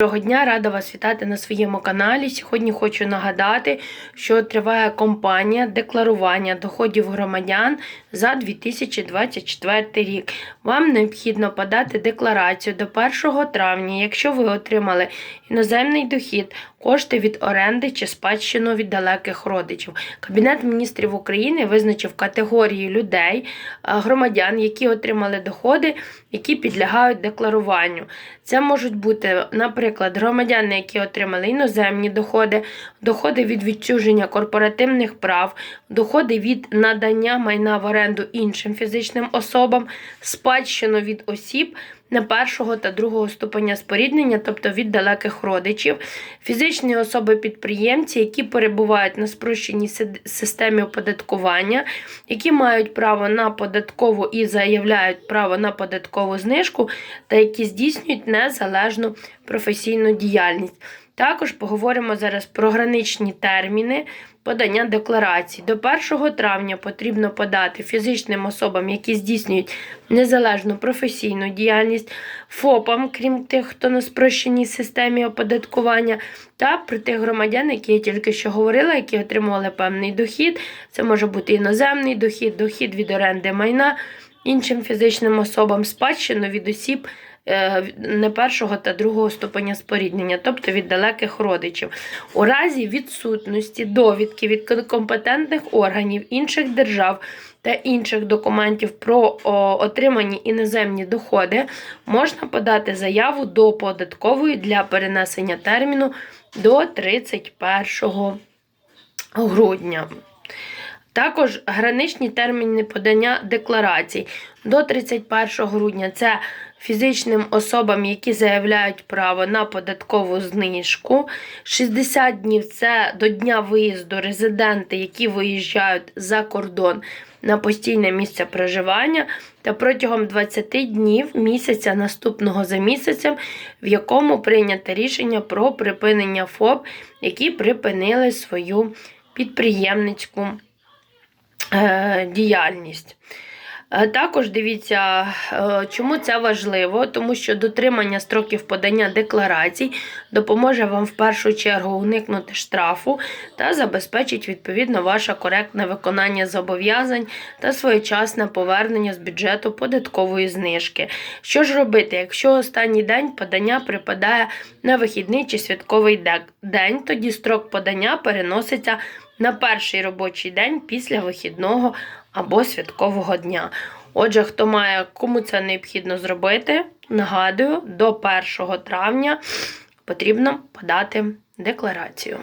Доброго дня, рада вас вітати на своєму каналі. Сьогодні хочу нагадати, що триває кампанія декларування доходів громадян за 2024 рік. Вам необхідно подати декларацію до 1 травня, якщо ви отримали іноземний дохід, кошти від оренди чи спадщину від далеких родичів. Кабінет міністрів України визначив категорії людей, громадян, які отримали доходи, які підлягають декларуванню. Це можуть бути, наприклад, громадяни, які отримали іноземні доходи, доходи від відчуження корпоративних прав, доходи від надання майна в оренду іншим фізичним особам, спадщину від осіб не першого та другого ступеня споріднення, тобто від далеких родичів, фізичні особи-підприємці, які перебувають на спрощеній системі оподаткування, які мають право на податкову і заявляють право на податкову знижку, та які здійснюють незалежну професійну діяльність. Також поговоримо зараз про граничні терміни подання декларацій. До 1 травня потрібно подати фізичним особам, які здійснюють незалежну професійну діяльність, ФОПам, крім тих, хто на спрощеній системі оподаткування, та при тих громадян, які я тільки що говорила, які отримували певний дохід. Це може бути іноземний дохід, дохід від оренди майна іншим фізичним особам, спадщину від осіб не першого та другого ступеня споріднення, тобто від далеких родичів. У разі відсутності довідки від компетентних органів інших держав та інших документів про отримані іноземні доходи, можна подати заяву до податкової для перенесення терміну до 31 грудня. Також граничні терміни подання декларацій до 31 грудня це фізичним особам, які заявляють право на податкову знижку. 60 днів це до дня виїзду резиденти, які виїжджають за кордон на постійне місце проживання, та протягом 20 днів місяця наступного за місяцем, в якому прийнято рішення про припинення ФОП, які припинили свою підприємницьку діяльність. Е, Також дивіться, е, чому це важливо, тому що дотримання строків подання декларацій допоможе вам в першу чергу уникнути штрафу та забезпечить відповідно ваше коректне виконання зобов'язань та своєчасне повернення з бюджету податкової знижки. Що ж робити, якщо останній день подання припадає на вихідний чи святковий день, тоді строк подання переноситься на перший робочий день після вихідного або святкового дня. Отже, хто має, кому це необхідно зробити, нагадую, до 1 травня потрібно подати декларацію.